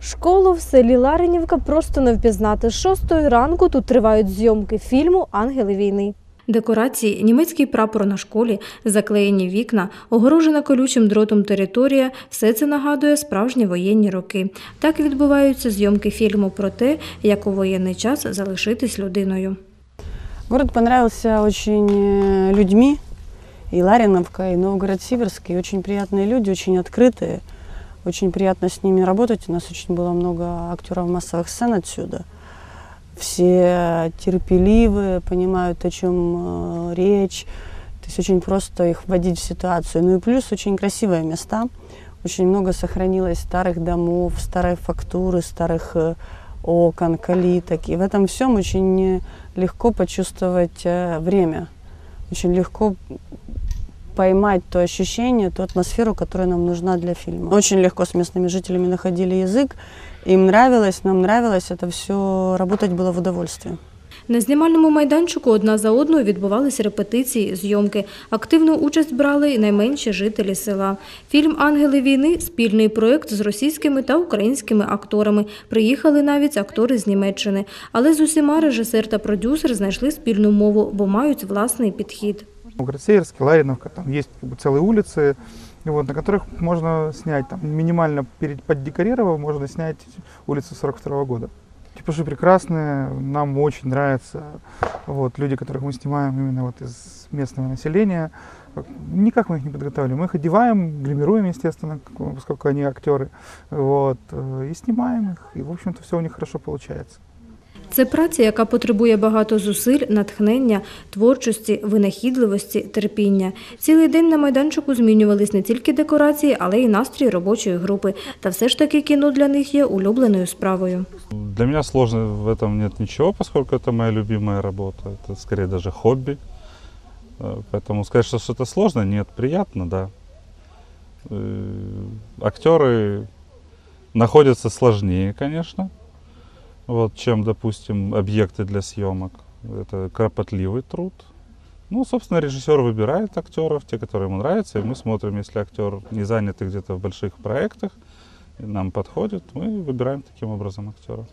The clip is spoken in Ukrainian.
Школу в селі Ларинівка просто не впізнати. З шостої ранку тут тривають зйомки фільму Ангели війни. Декорації, німецький прапор на школі, заклеєні вікна, огорожена колючим дротом територія все це нагадує справжні воєнні роки. Так відбуваються зйомки фільму про те, як у воєнний час залишитись людиною. Город понравился очень э, людьми, и Лариновка, и Новгород-Сиверск, и очень приятные люди, очень открытые. Очень приятно с ними работать. У нас очень было много актеров массовых сцен отсюда. Все терпеливые, понимают, о чем э, речь. То есть очень просто их вводить в ситуацию. Ну и плюс очень красивые места. Очень много сохранилось старых домов, старой фактуры, старых э, окон, калиток. И в этом всем очень э, легко почувствовать время. Очень легко поймать то ощущение, ту атмосферу, которая нам нужна для фильма. Очень легко с местными жителями находили язык. Им нравилось, нам нравилось. Это все работать было в удовольствие. На знімальному майданчику одна за одною відбувалися репетиції, зйомки. Активну участь брали й найменші жителі села. Фільм Ангели війни спільний проєкт з російськими та українськими акторами. Приїхали навіть актори з Німеччини. Але з усіма режисер та продюсер знайшли спільну мову, бо мають власний підхід. Новгород-Северск, Лариновка, там есть как бы целые улицы, вот, на которых можно снять, там, минимально перед, поддекорировав, можно снять улицу 42 года. Типажи прекрасные, нам очень нравятся вот, люди, которых мы снимаем именно вот из местного населения. Никак мы их не подготавливаем. Мы их одеваем, гримируем, естественно, поскольку они актеры, вот, э, и снимаем их. И, в общем-то, все у них хорошо получается. Це праця, яка потребує багато зусиль, натхнення, творчості, винахідливості, терпіння. Цілий день на майданчику змінювались не тільки декорації, але й настрій робочої групи. Та все ж таки кіно для них є улюбленою справою. Для меня сложно в этом нет ничего, поскольку это моя любимая работа. Это скорее даже хобби. Э, Поэтому сказать, что что-то сложно, нет, приятно, да. Э, Актеры находятся сложнее, конечно, Вот, чем, допустим, объекты для съемок. Это кропотливый труд. Ну, собственно, режиссер выбирает актеров, те, которые ему нравятся, и мы смотрим, если актер не занят где-то в больших проектах, нам подходит, мы выбираем таким образом актера.